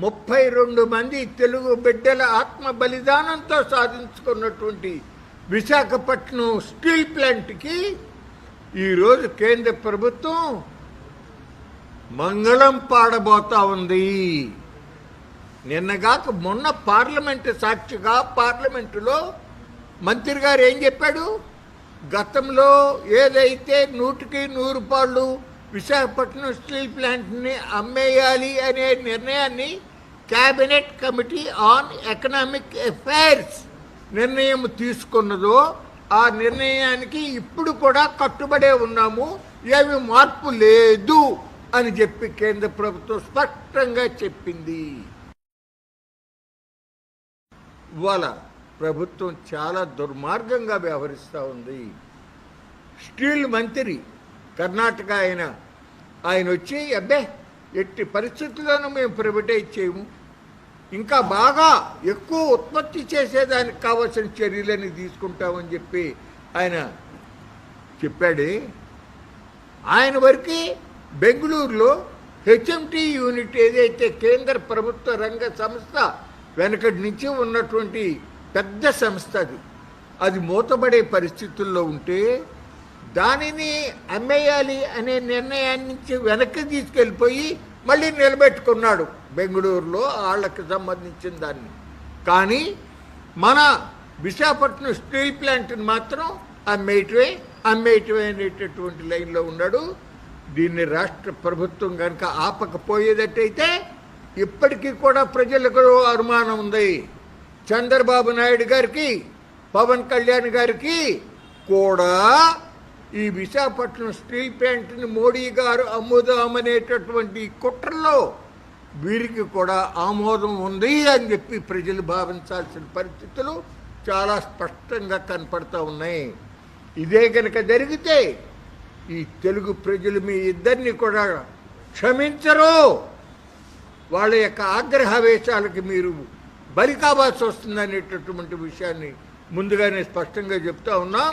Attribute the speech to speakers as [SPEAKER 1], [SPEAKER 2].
[SPEAKER 1] ముప్పై రెండు మంది తెలుగు బిడ్డల ఆత్మ బలిదానంతో సాధించుకున్నటువంటి విశాఖపట్నం స్టీల్ ప్లాంట్కి ఈరోజు కేంద్ర ప్రభుత్వం మంగళం పాడబోతా ఉంది. నిన్నగాక మొన్న పార్లమెంట్ సాక్షిగా పార్లమెంటులో మంత్రి గారు ఏం చెప్పాడు? గతంలో ఏదైతే నూటికి నూరు పాళ్ళు విశాఖపట్నం స్టీల్ ప్లాంట్ని అమ్మేయాలి అనే నిర్ణయాన్ని cabinet committee on economic affairs నిర్ణయం తీసుకున్నదో ఆ నిర్ణయానికి ఇప్పుడు కూడా కట్టుబడే ఉన్నాము. ఏమి మార్పు లేదు అని చెప్పి కేంద్ర ప్రభుత్వం స్పష్టంగా చెప్పింది. ఇవాళ ప్రభుత్వం చాలా దుర్మార్గంగా వ్యవహరిస్తూ ఉంది. స్టీల్ మంత్రి కర్ణాటక ఆయన ఆయన వచ్చి అబ్బే ఎట్టి పరిస్థితుల్లోనూ మేము ప్రైవేటైజ్ చేయము ఇంకా బాగా ఎక్కువ ఉత్పత్తి చేసేదానికి కావాల్సిన చర్యలని తీసుకుంటామని చెప్పి ఆయన చెప్పాడు. ఆయన వరకు బెంగళూరులో హెచ్ఎంటీ యూనిట్ ఏదైతే కేంద్ర ప్రభుత్వ రంగ సంస్థ వెనకటి నుంచి ఉన్నటువంటి పెద్ద సంస్థ అది. అది మూతబడే పరిస్థితుల్లో ఉంటే దానిని అమ్మేయాలి అనే నిర్ణయాన్ని నుంచి వెనక్కి తీసుకెళ్ళిపోయి మళ్ళీ నిలబెట్టుకున్నాడు బెంగళూరులో వాళ్ళకి సంబంధించిన దాన్ని. కానీ మన విశాఖపట్నం స్టీల్ ప్లాంట్ని మాత్రం అమ్మేయటమే అమ్మేయటమే అనేటటువంటి లైన్లో ఉన్నాడు. దీన్ని రాష్ట్ర ప్రభుత్వం కనుక ఆపకపోయేటట్టయితే ఇప్పటికీ కూడా ప్రజలకు అనుమానం ఉంది. చంద్రబాబు నాయుడు గారికి పవన్ కళ్యాణ్ గారికి కూడా ఈ విశాఖపట్నం స్టీల్ ప్లాంట్ని మోడీ గారు అమ్ముదామనేటటువంటి కుట్రలో వీరికి కూడా ఆమోదం ఉంది అని చెప్పి ప్రజలు భావించాల్సిన పరిస్థితులు చాలా స్పష్టంగా కనపడతా ఉన్నాయి. ఇదే కనుక జరిగితే ఈ తెలుగు ప్రజలు మీ ఇద్దరిని కూడా క్షమించరు. వాళ్ళ యొక్క ఆగ్రహావేశాలకి మీరు బలి కావాల్సి వస్తుందనేటటువంటి విషయాన్ని ముందుగానే స్పష్టంగా చెప్తా ఉన్నాం.